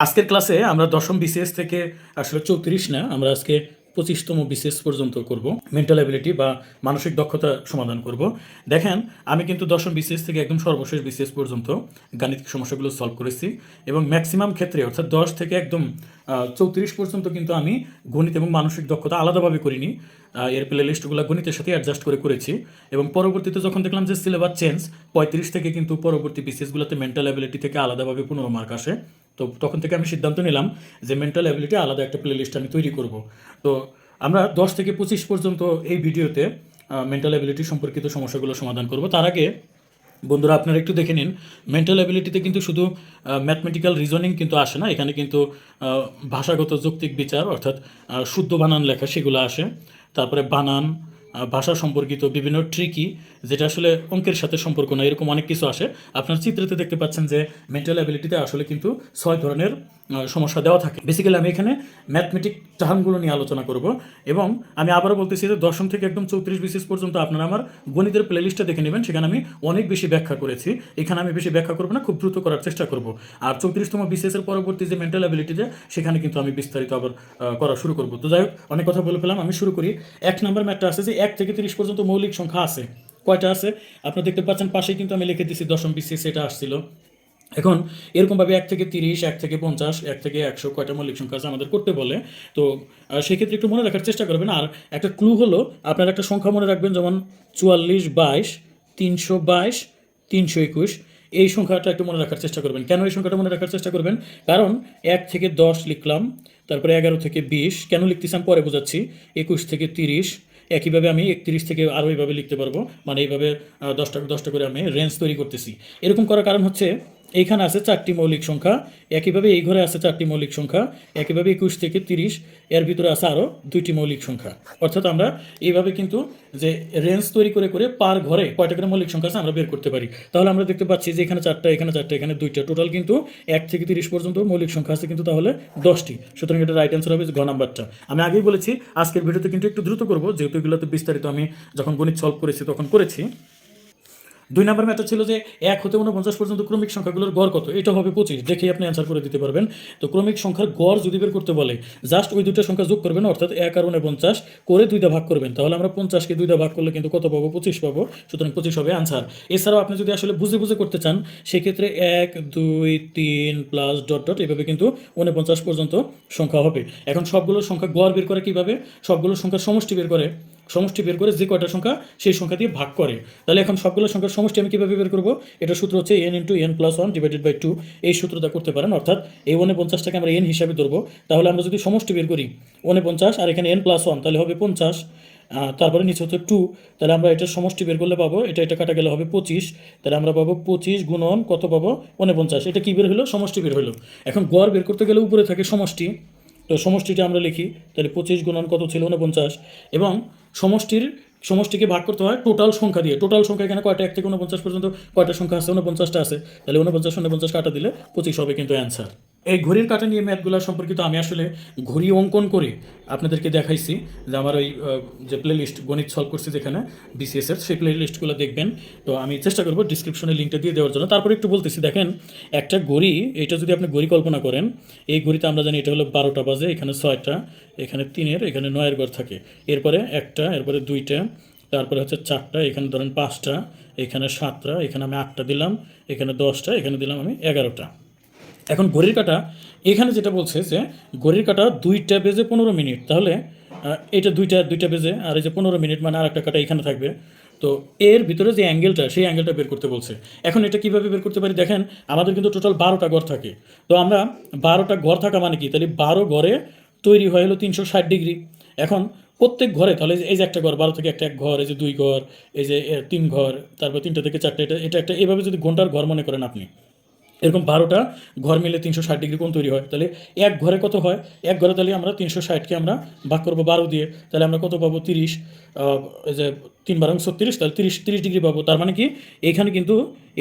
আজকের ক্লাসে আমরা দশম বিসিএস থেকে আসলে চৌত্রিশ না, আমরা আজকে পঁচিশতম বিসিএস পর্যন্ত করব। মেন্টাল অ্যাবিলিটি বা মানসিক দক্ষতা সমাধান করব। দেখেন, আমি কিন্তু দশম বিসিএস থেকে একদম সর্বশেষ বিসিএস পর্যন্ত গাণিতিক সমস্যাগুলো সলভ করেছি এবং ম্যাক্সিমাম ক্ষেত্রে, অর্থাৎ দশ থেকে একদম চৌত্রিশ পর্যন্ত কিন্তু আমি গণিত এবং মানসিক দক্ষতা আলাদাভাবে করিনি। এর প্লে লিস্টগুলো গণিতের সাথে অ্যাডজাস্ট করে করেছি এবং পরবর্তীতে যখন দেখলাম যে সিলেবাস চেঞ্জ পঁয়ত্রিশ থেকে কিন্তু পরবর্তী বিসিএসগুলোতে মেন্টাল অ্যাবিলিটি থেকে আলাদাভাবে পনেরো মার্ক আসে। তো তখন থেকে আমি সিদ্ধান্ত নিলাম যে মেন্টাল অ্যাবিলিটি আলাদা একটা প্লে লিস্ট আমি তৈরি করব। তো আমরা দশ থেকে পঁচিশ পর্যন্ত এই ভিডিওতে মেন্টাল অ্যাবিলিটি সম্পর্কিত সমস্যাগুলো সমাধান করব। তার আগে বন্ধুরা আপনারা একটু দেখে নিন মেন্টাল অ্যাবিলিটিতে কিন্তু শুধু ম্যাথমেটিক্যাল রিজনিং কিন্তু আসে না। এখানে কিন্তু ভাষাগত যৌক্তিক বিচার অর্থাৎ শুদ্ধ বানান লেখা সেগুলো আসে। তারপরে বানান ভাষা সম্পর্কিত বিভিন্ন ট্রিকি যেটা আসলে অঙ্কের সাথে সম্পর্ক না এরকম অনেক কিছু আসে। আপনার চিত্রতে দেখতে পাচ্ছেন যে মেন্টাল অ্যাবিলিটিতে আসলে কিন্তু ছয় ধরনের সমস্যা দেওয়া থাকে। বেসিক্যালি আমি এখানে ম্যাথমেটিক টার্মগুলো নিয়ে আলোচনা করব এবং আমি আবারও বলতেছি যে দশম থেকে একদম চৌত্রিশ বিসিএস পর্যন্ত আপনারা আমার গণিতের প্লেলিস্টটা দেখে নেবেন, সেখানে আমি অনেক বেশি ব্যাখ্যা করেছি। এখানে আমি বেশি ব্যাখ্যা করব না, খুব দ্রুত করার চেষ্টা করব। আর চৌত্রিশতম এর পরবর্তী যে মেন্টাল অ্যাবিলিটিতে সেখানে কিন্তু আমি বিস্তারিত আবার করা শুরু করব। তো যাই হোক, অনেক কথা বলে ফেলাম আমি শুরু করি। এক নম্বর ম্যাটটা আছে যে, এক থেকে তিরিশ পর্যন্ত মৌলিক সংখ্যা আছে। কয়টা আছে? আপনারা দেখতে পাচ্ছেন, পাশেই কিন্তু আমি লিখে দিচ্ছি দশম বিসিএস এটা আসছিল। এখন এরকমভাবে এক থেকে তিরিশ, এক থেকে পঞ্চাশ, এক থেকে একশো কয়টা মৌলিক সংখ্যা আছে আমাদের করতে বলে। তো সেক্ষেত্রে একটু মনে রাখার চেষ্টা করবেন। আর একটা ক্লু হলো, আপনারা একটা সংখ্যা মনে রাখবেন, যেমন চুয়াল্লিশ, বাইশ, তিনশো বাইশ, তিনশো একুশ। এই সংখ্যাটা একটু মনে রাখার চেষ্টা করবেন। কেন এই সংখ্যাটা মনে রাখার চেষ্টা করবেন? কারণ এক থেকে দশ লিখলাম, তারপরে এগারো থেকে বিশ। কেন লিখতেছি আমি পরে বোঝাচ্ছি। একুশ থেকে তিরিশ। একইভাবে আমি একত্রিশ থেকে আরও এইভাবে লিখতে পারব। মানে এইভাবে দশটা দশটা করে আমি রেঞ্জ তৈরি করতেছি। এরকম করার কারণ হচ্ছে এইখানে আছে চারটি মৌলিক সংখ্যা, একইভাবে এই ঘরে আছে চারটি মৌলিক সংখ্যা, একইভাবে একুশ থেকে তিরিশ, এর ভিতরে আছে আরও দুইটি মৌলিক সংখ্যা। অর্থাৎ আমরা এইভাবে কিন্তু যে রেঞ্জ তৈরি করে করে পার ঘরে কয়টা করে মৌলিক সংখ্যা আছে আমরা বের করতে পারি। তাহলে আমরা দেখতে পাচ্ছি যে এখানে চারটা এখানে চারটা, এখানে দুইটা টোটাল কিন্তু এক থেকে তিরিশ পর্যন্ত মৌলিক সংখ্যা আছে কিন্তু তাহলে দশটি। সুতরাং এটা রাইট অ্যান্সার হবে ঘ নাম্বারটা। আমি আগেই বলেছি, আজকের ভিডিওতে কিন্তু একটু দ্রুত করব, যেহেতু এগুলোতে বিস্তারিত আমি যখন গণিত সলভ করেছি তখন করেছি। দুই নাম্বার ম্যাটার ছিল যে এক হতে উনপঞ্চাশ পর্যন্ত ক্রমিক সংখ্যাগুলোর গড় কত? এটা হবে পঁচিশ। দেখেই আপনি অ্যান্সার করে দিতে পারবেন। তো ক্রমিক সংখ্যার গড় যদি বের করতে বলে জাস্ট ওই দুটো সংখ্যা যোগ করবেন, অর্থাৎ এক আর উনপঞ্চাশ করে দুইটা ভাগ করবেন, তাহলে আমরা পঞ্চাশকে দুইটা ভাগ করলে কিন্তু কত পাবো? পঁচিশ পাবো। সুতরাং পঁচিশ হবে অ্যান্সার এছাড়াও আপনি যদি আসলে বুঝে বুঝে করতে চান, সেক্ষেত্রে এক, দুই, তিন প্লাস ডট ডট এভাবে কিন্তু উনপঞ্চাশ পর্যন্ত সংখ্যা হবে। এখন সবগুলো সংখ্যা গড় বের করে কীভাবে? সবগুলো সংখ্যার সমষ্টি বের করে। সমষ্টি বের করে যে কয়টা সংখ্যা সেই সংখ্যা দিয়ে ভাগ করে। তাহলে এখন সবগুলো সংখ্যার সমষ্টি আমি কীভাবে বের করব? এটা সূত্র হচ্ছে n into n plus one divided by two এই সূত্রটা করতে পারেন, অর্থাৎ এই ওনে পঞ্চাশটাকে আমরা এন হিসাবে ধরবো। তাহলে আমরা যদি সমষ্টি বের করি ওনে পঞ্চাশ আর এখানে এন প্লাস ওয়ান তাহলে হবে পঞ্চাশ। তারপরে নিচে হচ্ছে টু তাহলে আমরা এটা সমষ্টি বের করলে পাবো, এটা এটা কাটা গেলে হবে পঁচিশ। তাহলে আমরা পাবো পঁচিশ গুণন কত পাবো? উনপঞ্চাশ এটা কী বের হলো? সমষ্টি বের হলো। এখন গড় বের করতে গেলে উপরে থাকে সমষ্টি। তো সমষ্টিটা আমরা লিখি, তাহলে পঁচিশ গুণন কত ছিল? উনপঞ্চাশ এবং সমষ্টির, সমষ্টিকে ভাগ করতে হয় টোটাল সংখ্যা দিয়ে। টোটাল সংখ্যা এখানে কয়টা? এক থেকে উনপঞ্চাশ পর্যন্ত কয়টা সংখ্যা আছে? উনপঞ্চাশটা আছে। তাহলে উনপঞ্চাশ উনপঞ্চাশ কাটা দিলে পঁচিশ হবে কিন্তু অ্যান্সার এই ঘড়ির কাটা নিয়ে ম্যাথগুলো সম্পর্কিত আমি আসলে ঘড়ি অঙ্কন করে আপনাদেরকে দেখাইছি যে আমার ওই যে প্লে লিস্ট গণিত সলভ করছি যেখানে বিসিএস এর, সেই প্লে লিস্টগুলো দেখবেন। তো আমি চেষ্টা করব ডিসক্রিপশনে লিঙ্কটা দিয়ে দেওয়ার জন্য। তারপরে একটু বলতেছি, দেখেন, একটা ঘড়ি, এটা যদি আপনি ঘড়ি কল্পনা করেন, এই ঘড়িতে আমরা জানি এটা হলো বারোটা বাজে, এখানে ছয়টা, এখানে তিনের, এখানে নয়ের ঘর থাকে। এরপরে একটা, এরপরে দুইটা, তারপরে হচ্ছে চারটা, এখানে ধরেন পাঁচটা, এখানে সাতটা, এখানে আমি আটটা দিলাম, এখানে দশটা, এখানে দিলাম আমি এগারোটা। এখন ঘড়ির কাটা, এখানে যেটা বলছে যে ঘড়ির কাটা দুইটা বেজে পনেরো মিনিট। তাহলে এটা দুইটা দুইটা বেজে, আর এই যে পনেরো মিনিট মানে আর একটা কাটা এখানে থাকবে। তো এর ভিতরে যে অ্যাঙ্গেলটা, সেই অ্যাঙ্গেলটা বের করতে বলছে। এখন এটা কীভাবে বের করতে পারি? দেখেন, আমাদের কিন্তু টোটাল বারোটা ঘর থাকে। তো আমরা বারোটা ঘর থাকা মানে কি? তাহলে বারো ঘরে তৈরি হয়ে হলো তিনশো ষাট ডিগ্রি। এখন প্রত্যেক ঘরে, তাহলে এই যে- একটা ঘর, বারো থেকে একটা এক ঘর, এই যে দুই ঘর, এই যে তিন ঘর, তারপর তিনটা থেকে চারটে, এটা এটা একটা, এভাবে যদি ঘণ্টার ঘর মনে করেন আপনি। এরকম বারোটা ঘর মিলে তিনশো ষাট ডিগ্রি কোণ তৈরি হয়। তাহলে এক ঘরে কত হয়? এক ঘরে তাহলে আমরা তিনশো ষাটকে আমরা ভাগ করব বারো দিয়ে। তাহলে আমরা কত পাবো? তিরিশ। যে তিন বারং ছত্রিশ, তাহলে তিরিশ তিরিশ ডিগ্রি পাবো। তার মানে কি? এখানে কিন্তু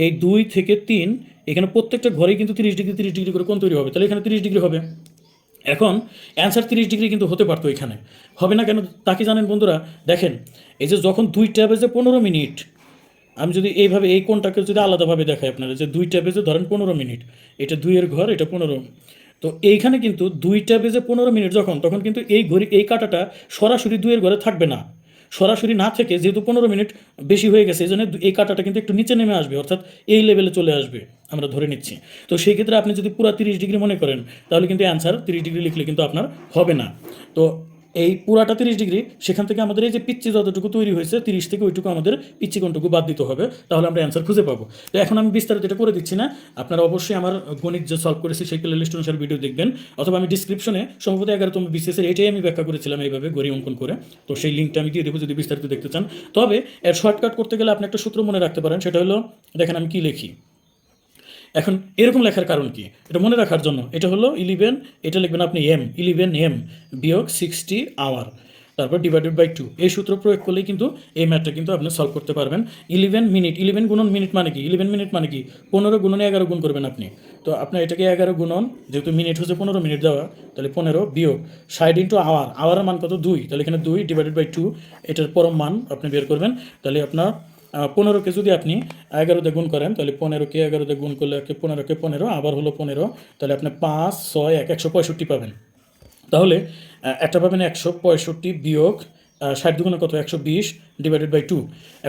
এই দুই থেকে তিন, এখানে প্রত্যেকটা ঘরেই কিন্তু তিরিশ ডিগ্রি তিরিশ ডিগ্রি করে কোণ তৈরি হবে। তাহলে এখানে তিরিশ ডিগ্রি হবে। এখন অ্যান্সার তিরিশ ডিগ্রি কিন্তু হতে পারতো এখানে। হবে না কেন? তাকে জানেন বন্ধুরা? দেখেন, এই যে যখন দুইটা বেজে পনেরো মিনিট আমি যদি এইভাবে এই কোনটাকে যদি আলাদাভাবে দেখাই আপনারা, যে দুইটা বেজে ধরেন পনেরো মিনিট, এটা দুইয়ের ঘর, এটা পনেরো। তো এইখানে কিন্তু দুইটা বেজে পনেরো মিনিট যখন, তখন কিন্তু এই ঘড়ি, এই কাঁটাটা সরাসরি দুইয়ের ঘরে থাকবে না। সরাসরি না থেকে যেহেতু পনেরো মিনিট বেশি হয়ে গেছে এই জন্য এই কাঁটাটা কিন্তু একটু নিচে নেমে আসবে, অর্থাৎ এই লেভেলে চলে আসবে, আমরা ধরে নিচ্ছি। তো সেই ক্ষেত্রে আপনি যদি পুরো তিরিশ ডিগ্রি মনে করেন, তাহলে কিন্তু অ্যান্সার তিরিশ ডিগ্রি লিখলে কিন্তু আপনার হবে না। তো এই পুরাটা তিরিশ ডিগ্রি, সেখান থেকে আমাদের এই যে পিচ্ছি যতটুকু তৈরি হয়েছে, তিরিশ থেকে ওইটুকু আমাদের পিচ্ছি কোনটুকু বাদ দিতে হবে, তাহলে আমরা অ্যান্সার খুঁজে পাবো। তো এখন আমি বিস্তারিত এটা করে দিচ্ছি না। আপনারা অবশ্যই আমার গণিত যে সলভ করেছি, সেই প্লে লিস্ট অনুসারে ভিডিও দেখবেন, অথবা আমি ডিসক্রিপশনে সম্ভবত এগারোতম বিসিএসের এটাই আমি ব্যাখ্যা করেছিলাম এইভাবে গড়ি অঙ্কন করে। তো সেই লিঙ্কটা আমি দিয়ে দেবো যদি বিস্তারিত দেখতে চান। তবে এর শর্টকাট করতে গেলে আপনি একটা সূত্র মনে রাখতে পারেন, সেটা হলো, দেখেন আমি কি লিখি। এখন এরকম লেখার কারণ কি? এটা মনে রাখার জন্য। এটা হলো ইলেভেন এটা লিখবেন আপনি এম ইলেভেন এম বিয়োগ সিক্সটি আওয়ার তারপর ডিভাইডেড বাই টু এই সূত্র প্রয়োগ করলেই কিন্তু এই ম্যাথটা কিন্তু আপনি সলভ করতে পারবেন। ইলেভেন মিনিট ইলেভেন গুণন মিনিট মানে কি? ইলেভেন মিনিট মানে কি? পনেরো গুণনে এগারো গুণ করবেন আপনি। তো আপনার এটাকে এগারো গুণন, যেহেতু মিনিট হচ্ছে পনেরো মিনিট দেওয়া, তাহলে পনেরো বিয়োগ ষাট ইন্টু আওয়ার আওয়ারের মান কত? দুই। তাহলে এখানে দুই ডিভাইডেড বাই টু এটার পরম মান আপনি বের করবেন। তাহলে আপনার পনেরোকে যদি আপনি এগারোতে গুণ করেন, তাহলে পনেরোকে এগারোতে গুণ করলে পনেরোকে পনেরো, আবার হলো পনেরো, তাহলে আপনি পাঁচ, ছয়, এক, একশো পঁয়ষট্টি পাবেন। তাহলে একটা পাবেন একশো পঁয়ষট্টি বিয়োগ ষাট দুগুণে কত? একশো বিশ ডিভাইডেড বাই টু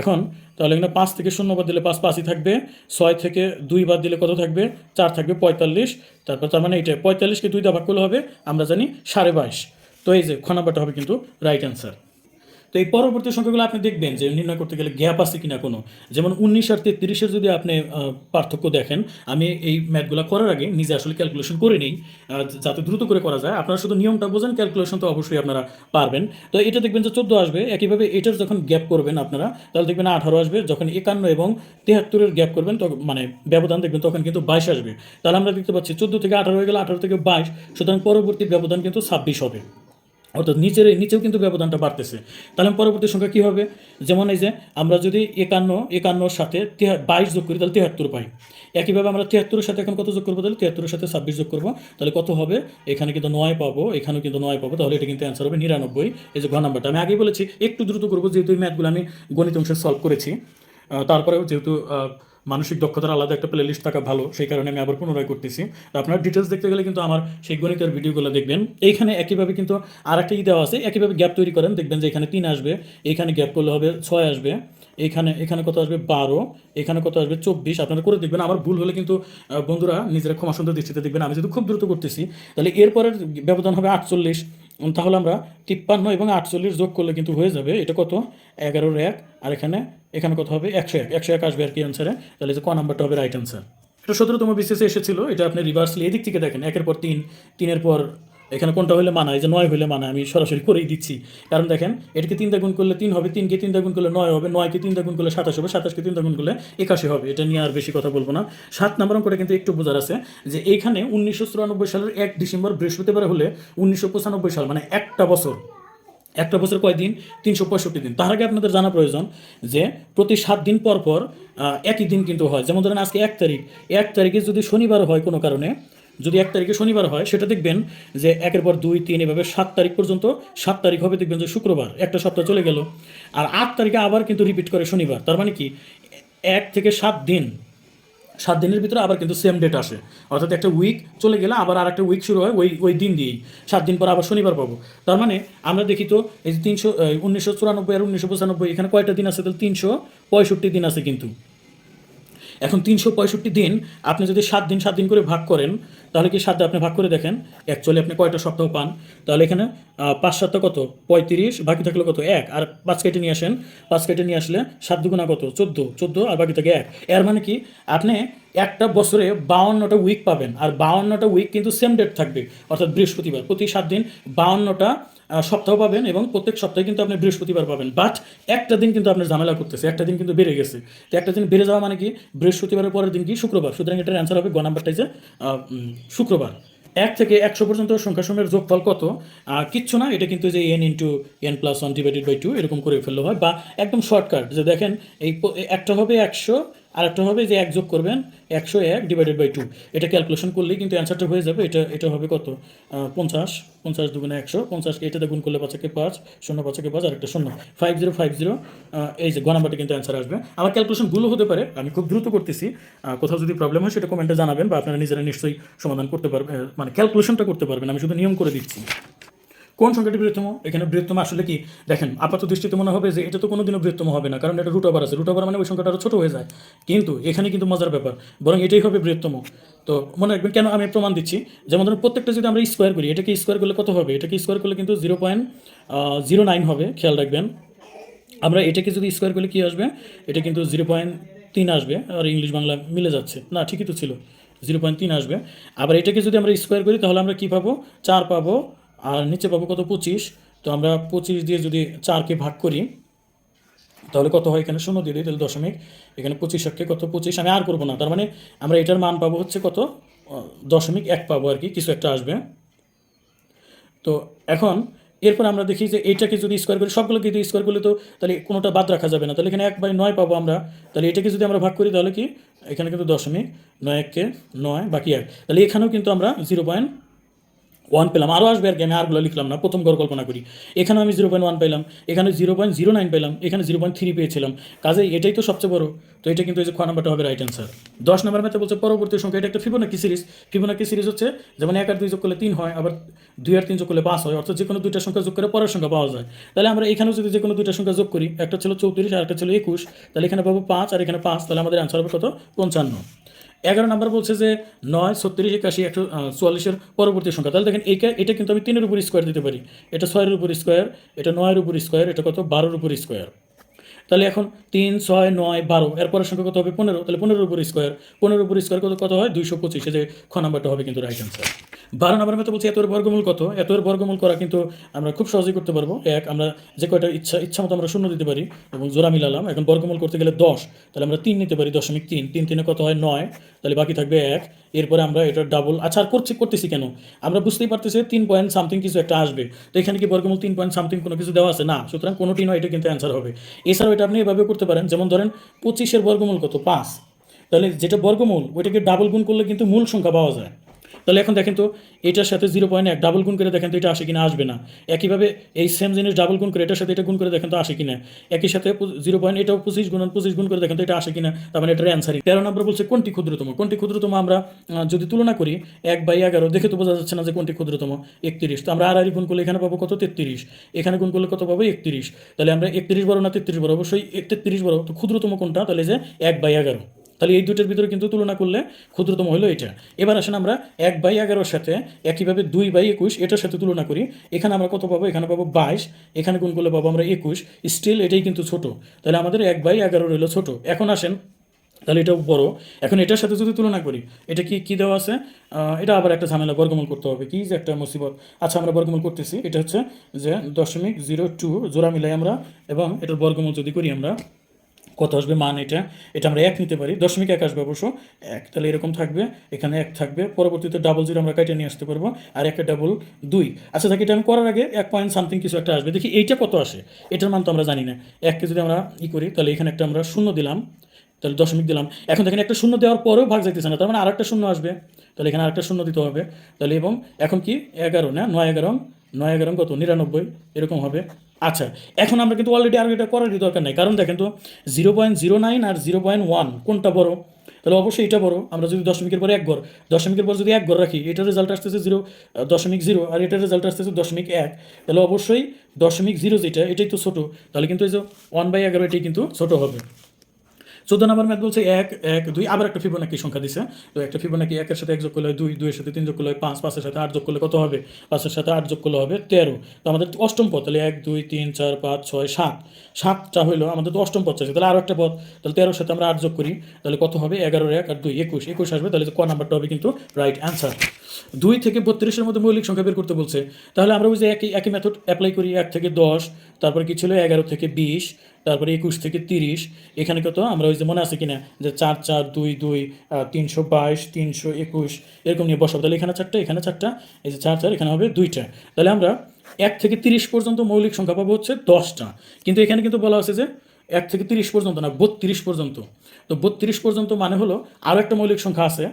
এখন, তাহলে এখানে পাঁচ থেকে শূন্য বাদ দিলে পাঁচ পাঁচই থাকবে, ছয় থেকে দুই বাদ দিলে কত থাকবে? চার থাকবে পঁয়তাল্লিশ। তারপর তার মানে এটা পঁয়তাল্লিশকে দুই দা ভাগ করলে হবে, আমরা জানি সাড়ে বাইশ। তো এই যে, খ হবে কিন্তু রাইট অ্যান্সার তো এই পরবর্তী সংখ্যাগুলো আপনি দেখবেন যে নির্ণয় করতে গেলে গ্যাপ আছে কিনা কোনো। যেমন উনিশ আর তেত্রিশের যদি আপনি পার্থক্য দেখেন, আমি এই ম্যাথগুলো করার আগে নিজে আসলে ক্যালকুলেশন করে নিই যাতে দ্রুত করে করা যায়, আপনারা শুধু নিয়মটা বোঝেন ক্যালকুলেশন তো অবশ্যই আপনারা পারবেন। তো এটা দেখবেন যে চোদ্দ আসবে, একইভাবে এটার যখন গ্যাপ করবেন আপনারা, তাহলে দেখবেন আঠারো আসবে, যখন একান্ন এবং তেহাত্তরের গ্যাপ করবেন তখন মানে ব্যবধান দেখবেন তখন কিন্তু বাইশ আসবে। তাহলে আমরা দেখতে পাচ্ছি চোদ্দ থেকে আঠারো হয়ে গেলে আঠারো থেকে বাইশ, সুতরাং পরবর্তী ব্যবধান কিন্তু ছাব্বিশ হবে। অর্থাৎ নিচের, নিচেও কিন্তু ব্যবধানটা বাড়তেছে। তাহলে পরবর্তী সংখ্যা কী হবে? যেমন এই যে আমরা যদি একান্ন, একান্নর সাথে বাইশ যোগ করি, তাহলে তিয়াত্তর পাই। একইভাবে আমরা তিয়াত্তরের সাথে এখন কত যোগ করব তাহলে? তিয়াত্তরের সাথে ছাব্বিশ যোগ করব। তাহলে কত হবে? এখানে কিন্তু নয় পাবো, এখানেও কিন্তু নয় পাবো, তাহলে এটা কিন্তু অ্যান্সার হবে নিরানব্বই। এই যে ঘ নাম্বারটা আমি আগেই বলেছি, একটু দ্রুত করব, যেহেতু এই ম্যাথগুলো আমি গণিত অংশে সলভ করেছি। তারপরেও যেহেতু মানসিক দক্ষতার আলাদা একটা প্লে লিস্ট থাকা ভালো, সেই কারণে আমি আবার পুনরায় করতেছি। আপনার ডিটেলস দেখতে গেলে কিন্তু আমার সেই গণিতের ভিডিওগুলো দেখবেন। এইখানে একইভাবে কিন্তু আর একটা ই দেওয়া আছে, একইভাবে গ্যাপ তৈরি করেন, দেখবেন যে এখানে তিন আসবে, এইখানে গ্যাপ করলে হবে ছয় আসবে এখানে এখানে কত আসবে? বারো, এখানে কত আসবে? চব্বিশ, আপনারা করে দেখবেন। আমার ভুল হলে কিন্তু বন্ধুরা নিজেরা ক্ষমা সুন্দর দৃষ্টিতে দেখবেন, আমি যদি খুব দ্রুত করতেছি, তাহলে এরপরের ব্যবধান হবে আটচল্লিশ তাহলে আমরা তিপ্পান্ন এবং আটচল্লিশ যোগ করলে কিন্তু হয়ে যাবে। এটা কত? এগারোর এক। আর এখানে এখানে কত হবে? একশো এক। একশো এক আসবে আর কি অ্যান্সারে তাহলে যে ক নাম্বারটা হবে রাইট অ্যান্সার এটা সতেরোতম বিশেষে এসেছিল। এটা আপনি রিভার্সলি এদিক থেকে দেখেন। একের পর তিন, তিনের পর এখানে কোনটা হলে মানা, এই যে নয় হলে মানা, আমি সরাসরি করেই দিচ্ছি। কারণ দেখেন, এটাকে তিন গুণ করলে তিন হবে, তিনকে তিন গুণ করলে নয় হবে, নয়কে তিন গুণ করলে সাতাশ হবে, সাতাশকে তিন গুণ করলে একাশি হবে। এটা নিয়ে আর বেশি কথা বলব না। সাত নম্বর অঙ্কটা কিন্তু একটু বোঝার আছে যে এইখানে উনিশশো চুরানব্বই সালের এক ডিসেম্বর বৃহস্পতিবার হলে উনিশশো পঁচানব্বই সাল মানে একটা বছর একটা বছর কয় দিন? তিনশো পঁয়ষট্টি দিন। তার আগে আপনাদের জানা প্রয়োজন যে প্রতি সাত দিন পর পর একই দিন কিন্তু হয়। যেমন ধরেন আজকে এক তারিখ, এক তারিখে যদি শনিবার হয় কোনো কারণে যদি এক তারিখে শনিবার হয়, সেটা দেখবেন যে একের পর দুই, তিন, এভাবে সাত তারিখ পর্যন্ত, সাত তারিখ হবে দেখবেন যে শুক্রবার, একটা সপ্তাহ চলে গেল। আর আট তারিখে আবার কিন্তু রিপিট করে শনিবার। তার মানে কি? এক থেকে সাত দিন, সাত দিনের ভিতরে আবার কিন্তু সেম ডেট আসে। অর্থাৎ একটা উইক চলে গেলে আবার আর একটা উইক শুরু হয় ওই ওই দিন দিয়েই। সাত দিন পর আবার শনিবার পাবো। তার মানে আমরা দেখি তো, এই যে তিনশো উনিশশো চুরানব্বই আর উনিশশো পঁচানব্বই, এখানে কয়টা দিন আছে? তাহলে তিনশো পঁয়ষট্টি দিন আছে কিন্তু। এখন তিনশো পঁয়ষট্টি দিন আপনি যদি সাত দিন সাত দিন করে ভাগ করেন, তাহলে কি সাত আপনি ভাগ করে দেখেন? অ্যাকচুয়ালি আপনি কয়টা সপ্তাহ পান? তাহলে এখানে পাঁচ সাতটা কত? পঁয়ত্রিশ, বাকি থাকলে কত? এক। আর পাঁচ কেটে নিয়ে আসেন। পাঁচ কেটে নিয়ে আসলে সাত দুগুণা কত? চোদ্দ। চোদ্দ আর বাকি থাকে এক। এর মানে কি? আপনি একটা বছরে বাউন্নটা উইক পাবেন। আর বাউন্নটা উইক কিন্তু সেম ডেট থাকবে। অর্থাৎ বৃহস্পতিবার। প্রতি সাত দিন বাউন্নটা সপ্তাহ পাবেন এবং প্রত্যেক সপ্তাহে কিন্তু আপনি বৃহস্পতিবার পাবেন। বাট একটা দিন কিন্তু আপনার ঝামেলা করতেছে। একটা দিন কিন্তু বেড়ে গেছে। তো একটা দিন বেড়ে যাওয়া মানে কি? বৃহস্পতিবারের পরের দিন কি? শুক্রবার। সুতরাং এটার অ্যান্সার হবে গ নাম্বারটাই যে শুক্রবার। এক থেকে একশো পর্যন্ত সংখ্যা সমূহের যোগফল কত? আর কিচ্ছু না, এটা কিন্তু যে n into n plus one divided by two এরকম করে ফেললে হয়, বা একদম শর্টকাট যে দেখেন, এই একটা হবে একশো আরেকটা হবে যে এক যোগ করবেন একশো এক ডিভাইডেড বাই টু এটা ক্যালকুলেশন করলেই কিন্তু অ্যান্সারটা হয়ে যাবে। এটা এটা হবে কত? পঞ্চাশ। পঞ্চাশ দুগুণে একশো। পঞ্চাশকে এটাতে গুণ করলে পাঁচাকে পাঁচ? শূন্য পাঁচাকে পাঁচ আর একটা শূন্য ফাইভ জিরো ফাইভ জিরো এই যে গ নাম্বারটা কিন্তু অ্যান্সার আসবে। আমার ক্যালকুলেশন ভুলও হতে পারে। আমি খুব দ্রুত করতেছি। কোথাও যদি প্রবলেম হয় সেটা কমেন্টে জানাবেন বা আপনারা নিজেরা নিশ্চয়ই সমাধান করতে পারবেন মানে ক্যালকুলেশনটা করতে পারবেন। আমি শুধু নিয়ম করে দিচ্ছি। কোন সংখ্যাটি বৃহত্তম? এখানে বৃহত্তম আসলে কি? দেখেন, আপাত দৃষ্টিতে মনে হবে যে এটা তো কোনোদিনও বৃহত্তম হবে না, কারণ এটা রুট ওভার আছে। রুট ওভার মানে ওই সংখ্যাটা আরও ছোট হয়ে যায়। কিন্তু এখানে কিন্তু মজার ব্যাপার, বরং এটাই হবে বৃহত্তম। তো মনে রাখবেন, কেন আমি প্রমাণ দিচ্ছি? যেমন ধরুন, প্রত্যেকটা যদি আমরা স্কোয়ার করি, এটাকে স্কোয়ার করলে কত হবে? এটাকে স্কোয়ার করলে কিন্তু জিরো পয়েন্ট জিরো নাইন হবে, খেয়াল রাখবেন। আমরা এটাকে যদি স্কোয়ার করলে কী আসবে? এটা কিন্তু জিরো পয়েন্ট তিন আসবে, আর ইংলিশ বাংলা মিলে যাচ্ছে। না, ঠিকই তো ছিল। জিরো পয়েন্ট তিন আসবে। আবার এটাকে যদি আমরা স্কোয়ার করি, তাহলে আমরা কী পাবো? চার পাবো। আর নিচে পাবো কত? পঁচিশ। তো আমরা পঁচিশ দিয়ে যদি চারকে ভাগ করি, তাহলে কত হয়? এখানে শূন্য দিয়ে দিই, তাহলে দশমিক। এখানে পঁচিশ অক্ষে কত? পঁচিশ। আমি আর করব না। তার মানে আমরা এটার মান পাবো হচ্ছে কত? দশমিক এক পাবো আর কি, কিছু একটা আসবে। তো এখন এরপর আমরা দেখি যে এইটাকে যদি স্কোয়ার করি, সবগুলোকে যদি স্কোয়ার করলে তো তাহলে কোনোটা বাদ রাখা যাবে না। তাহলে এখানে এক বাই নয় পাবো আমরা। তাহলে এটাকে যদি আমরা ভাগ করি, তাহলে কি? এখানে কিন্তু দশমিক নয়, এককে নয়, বাকি এক। তাহলে এখানেও কিন্তু আমরা জিরো পয়েন্ট ওয়ান পেলাম। আরও আসবে আর কি, আমি আরগুলো লিখলাম না, প্রথম ঘর কল্পনা করি। এখানে আমি জিরো পয়েন্ট ওয়ান পেলাম, এখানে জিরো পয়েন্ট জিরো নাইন পেলাম, এখানে জিরো পয়েন্ট থ্রি পেয়েছিলাম। কাজে এটাই তো সবচেয়ে বড়, তো এটা কিন্তু এই যে খ নাম্বারটা হবে রাইট অ্যান্সার দশ নম্বর ম্যাথে বলছে পরবর্তী সংখ্যা, এটা একটা ফিবোনাকি সিরিজ ফিবোনাকি সিরিজ হচ্ছে যেমন এক আর দুই যোগ করলে তিন হয়, আবার দুই আর তিন যোগ করলে পাঁচ হয়, অর্থাৎ যে কোনো দুইটা সংখ্যা যোগ করে পরের সংখ্যা পাওয়া যায়। তাহলে আমরা এখানেও যদি যে কোনো দুইটা সংখ্যা যোগ করি, একটা ছিল চৌত্রিশ আর একটা ছিল একুশ, তাহলে এখানে পাবো পাঁচ আর এখানে পাঁচ, তাহলে আমাদের অ্যান্সার হবে কত? পঞ্চান্ন। এগারো নাম্বার বলছে যে নয়, ছত্রিশ, একাশি, একশো চুয়াল্লিশের পরবর্তী সংখ্যা। তাহলে দেখেন এইটা এটা কিন্তু আমি তিনের উপর স্কোয়ার দিতে পারি। এটা ছয়ের উপর স্কোয়ার এটা নয়ের উপর স্কোয়ার এটা কত? বারোর উপর স্কোয়ার তাহলে এখন তিন, ছয়, নয়, বারো, এরপরের সংখ্যা কত হবে? পনেরো। তাহলে পনেরোর উপর স্কোয়ার পনেরোর উপর স্কোয়ার কত কত হয়? দুইশো পঁচিশ। যে খ নাম্বারটা হবে কিন্তু রাইট অ্যান্সার বারো নাম্বার মতো বলছি এত বর্গমূল কত? এত বর্গমূল করা কিন্তু আমরা খুব সহজেই করতে পারব। এক, আমরা যে কয়টা ইচ্ছা ইচ্ছা মতো আমরা শূন্য দিতে পারি এবং জোড়া মিলালাম। এখন বর্গমূল করতে গেলে দশ। তাহলে আমরা তিন নিতে পারি, দশমিক তিন। তিন, তিনে কত হয়? নয়। তাহলে বাকি থাকবে এক। এরপরে আমরা এটা ডাবল আচ্ছা আর করছি করতেছি কেন? আমরা বুঝতেই পারতেছি তিন পয়েন্ট সামথিং কিছু একটা আসবে। তো এখানে কি বর্গমূল তিন পয়েন্ট সামথিং কোনো কিছু দেওয়া আছে? না, সুতরাং কোনোটি নয়, এটা কিন্তু অ্যান্সার হবে। এছাড়াও এটা আপনি এভাবে করতে পারেন, যেমন ধরেন পঁচিশের বর্গমূল কত? পাঁচ। তাহলে যেটা বর্গমূল, ওইটাকে ডাবল গুণ করলে কিন্তু মূল সংখ্যা পাওয়া যায়। তাহলে এখন দেখেন তো, এটার সাথে জিরো পয়েন্ট এক ডাবল গুণ করে দেখেন তো এটা আসে কিনা? আসবে না। একইভাবে এই সেম জিনিস ডাবল গুণ করে এটার সাথে এটা গুণ করে দেখেন তো আসে কিনা? একই সাথে জিরো পয়েন্ট এটাও পঁচিশ গুণ পঁচিশ গুণ করে দেখেন তো এটা আসে কিনা? তার মানে এটার অ্যান্সারই তেরো নম্বর বলছে কোনটি ক্ষুদ্রতম? কোনটি ক্ষুদ্রতম আমরা যদি তুলনা করি, এক বাই এগারো, দেখে তো বোঝা যাচ্ছে না যে কোনটি ক্ষুদ্রতম। একত্রিশ, তো আমরা আর গুণ করলে এখানে পাবো কত? তেত্রিশ। এখানে গুণ করলে কত পাবো? একত্রিশ। তাহলে আমরা একত্রিশ বড় না তেত্রিশ বড়? অবশ্যই তেত্রিশ বড়। তো ক্ষুদ্রতম কোনটা? তাহলে যে এক বাই এগারো। তাহলে এই দুটোর ভিতরে কিন্তু তুলনা করলে ক্ষুদ্রতম হলো এটা। এবার আসেন আমরা এক বাই এগারোর সাথে একইভাবে দুই বাই একুশ, এটার সাথে তুলনা করি। এখানে আমরা কত পাবো? এখানে পাবো বাইশ। এখানে গুণ করলে পাবো আমরা একুশ। স্টিল এটাই কিন্তু ছোট। তাহলে আমাদের এক বাই এগারো রইল ছোট। এখন আসেন, তাহলে এটাও বড়। এখন এটার সাথে যদি তুলনা করি, এটা কি, কী দেওয়া আছে? এটা আবার একটা ঝামেলা, বর্গমূল করতে হবে। কি যে একটা মুসিবত। আচ্ছা আমরা বর্গমূল করতেছি। এটা হচ্ছে যে দশমিক জিরো টু জোড়া মিলাই আমরা, এবং এটার বর্গমূল যদি করি আমরা কত আসবে মান এটা? এটা আমরা এক নিতে পারি। দশমিক এক আসবে অবশ্য। এক, তাহলে এরকম থাকবে। এখানে এক থাকবে। পরবর্তীতে ডাবল জিরো আমরা কাইটে নিয়ে আসতে পারব। আর একটা ডাবল দুই। আচ্ছা থাকি এটা আমি করার আগে এক পয়েন্ট সামথিং কিছু একটা আসবে। দেখি, এইটা কত আসে? এটার মান তো আমরা জানি না। এককে যদি আমরা ই করি, তাহলে এখানে একটা আমরা শূন্য দিলাম। তাহলে দশমিক দিলাম। এখন দেখেন, একটা শূন্য দেওয়ার পরেও ভাগ যাইতেছে না। তার মানে আরেকটা শূন্য আসবে। তাহলে এখানে আরেকটা শূন্য দিতে হবে। তাহলে এবং এখন কি? এগারো, না? নয়, এগারো। নয়, এগারো কত? নিরানব্বই। এরকম হবে। আচ্ছা এখন আমরা কিন্তু অলরেডি আর এটা করারই দরকার নেই। কারণ দেখেন তো জিরো পয়েন্ট জিরো নাইন আর জিরো পয়েন্ট ওয়ান কোনটা বড়? তাহলে অবশ্যই এটা বড়। আমরা যদি দশমিকের পরে এক ঘর দশমিকের পর যদি এক ঘর রাখি এটার রেজাল্ট আসতেছে জিরো দশমিক জিরো আর এটার রেজাল্ট আসতেছে দশমিক এক। তাহলে অবশ্যই দশমিক জিরো যেটা, এটাই তো ছোটো। তাহলে কিন্তু এই যে ওয়ান বাই এগারো এটাই কিন্তু ছোটো হবে। চোদ্দ নম্বর ম্যাথ বলছে এক এক, দুই, আবার একটা ফিবোনাকি সংখ্যা দিছে। তো একটা ফিবোনাকি একের সাথে এক যোগ করলে দুই, দুইয়ের সাথে তিন যোগ করলে পাঁচ, পাঁচের সাথে আট যোগ করলে কত হবে? পাঁচের সাথে আট যোগ করলে হবে তেরো। তো আমাদের অষ্টম পথ তাহলে এক, দুই, তিন, চার, পাঁচ, ছয়, সাত। সাতটা হইল আমাদের তো অষ্টম পদ চাইছে। তাহলে আরও একটা পথ তাহলে তেরোর সাথে আমরা আট যোগ করি, তাহলে কত হবে? এগারোর এক আর দুই, একুশ। একুশ আসবে, তাহলে ক নাম্বারটা হবে কিন্তু রাইট অ্যান্সার দুই থেকে বত্রিশের মধ্যে মৌলিক সংখ্যা বের করতে বলছে। তাহলে আমরা বুঝি একই একই মেথড অ্যাপ্লাই করি, এক থেকে দশ, তারপরে কি ছিল? এগারো থেকে বিশ তারপরে একুশ থেকে তিরিশ। এখানে কত? আমরা ওই যে মনে আছে কিনা? যে চার চার, দুই দুই তিনশো বাইশ, তিনশো একুশ, এরকম নিয়ে বসাবো। তাহলে এখানে চারটা এখানে চারটা, এই যে চার চার, এখানে হবে দুইটা। তাহলে আমরা এক থেকে তিরিশ পর্যন্ত মৌলিক সংখ্যা পাবো হচ্ছে দশটা। কিন্তু এখানে কিন্তু বলা আছে যে এক থেকে তিরিশ পর্যন্ত না, বত্রিশ পর্যন্ত। তো বত্রিশ পর্যন্ত মানে হলো আরও একটা মৌলিক সংখ্যা আছে।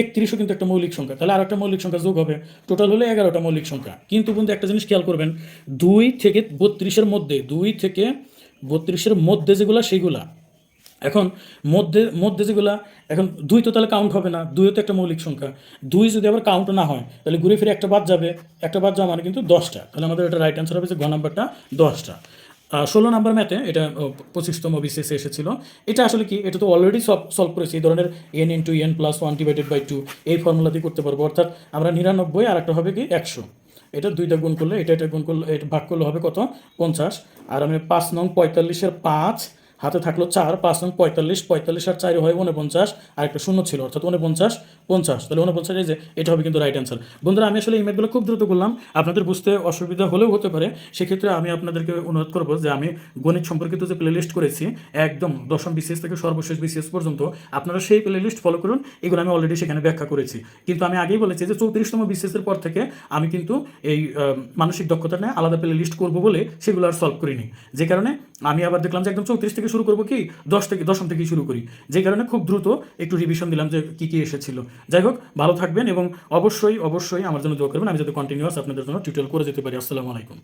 একত্রিশও কিন্তু একটা মৌলিক সংখ্যা। তাহলে আরও একটা মৌলিক সংখ্যা যোগ হবে। টোটাল হলো এগারোটা মৌলিক সংখ্যা। কিন্তু কিন্তু একটা জিনিস খেয়াল করবেন, দুই থেকে বত্রিশের মধ্যে, দুই থেকে বত্রিশের মধ্যে যেগুলা সেগুলা এখন মধ্যে মধ্যে যেগুলা, এখন দুই তো তাহলে কাউন্ট হবে না। দুইও তো একটা মৌলিক সংখ্যা। দুই যদি আবার কাউন্ট না হয়, তাহলে ঘুরে ফিরে একটা বাদ যাবে। একটা বাদ যাওয়া মানে কিন্তু দশটা। তাহলে আমাদের এটা রাইট অ্যান্সার হবে যে গ নাম্বারটা দশটা। ষোলো নাম্বার ম্যাথে এটা পঁচিশতম বিশেষে এসেছিল। এটা আসলে কি, এটা তো অলরেডি সলভ সলভ করেছি। এই ধরনের n into n plus one divided by two এই ফর্মুলা দিয়ে করতে পারব। অর্থাৎ আমরা নিরানব্বই আর একটা হবে কি, একশো। এটা দুইটা গুণ করলে, এটা এটা গুণ করলে, এটা ভাগ করলে হবে কত? পঞ্চাশ। আর আমি পাঁচ নং পঁয়তাল্লিশের পাঁচ হাতে থাকল চার, পাঁচ নং পঁয়তাল্লিশ পঁয়তাল্লিশ আর চারে হয় উনপঞ্চাশ আর একটা শূন্য ছিল, অর্থাৎ উনপঞ্চাশ পঞ্চাশ। তাহলে উনপঞ্চাশ এই যে, এটা হবে কিন্তু রাইট অ্যান্সার বন্ধুরা, আমি আসলে এই ম্যাথগুলো খুব দ্রুত করলাম। আপনাদের বুঝতে অসুবিধা হলেও হতে পারে। সেক্ষেত্রে আমি আপনাদেরকে অনুরোধ করব যে, আমি গণিত সম্পর্কিত যে প্লেলিস্ট করেছি, একদম দশম বিসিএস থেকে সর্বশেষ বিসিএস পর্যন্ত, আপনারা সেই প্লেলিস্ট ফলো করুন। এগুলো আমি অলরেডি সেখানে ব্যাখ্যা করেছি। কিন্তু আমি আগেই বলেছি যে, চৌত্রিশতম বিসিএস এর পর থেকে আমি কিন্তু এই মানসিক দক্ষতা নিয়ে আলাদা প্লে লিস্ট করব বলে সেগুলো আর সলভ করিনি। যে কারণে আমি আবার দেখলাম যে, একদম চৌত্রিশ থেকে শুরু করব কি? দশ থেকে, দশম থেকেই শুরু করি। যে কারণে খুব দ্রুত একটু রিভিশন দিলাম যে কী কী এসেছিল। যাই হোক, ভালো থাকবেন এবং অবশ্যই অবশ্যই আমার জন্য দোয়া করবেন। আমি যাতে কন্টিনিউয়াস আপনাদের জন্য টিউটোরিয়াল করে যেতে পারি। আসসালামু আলাইকুম।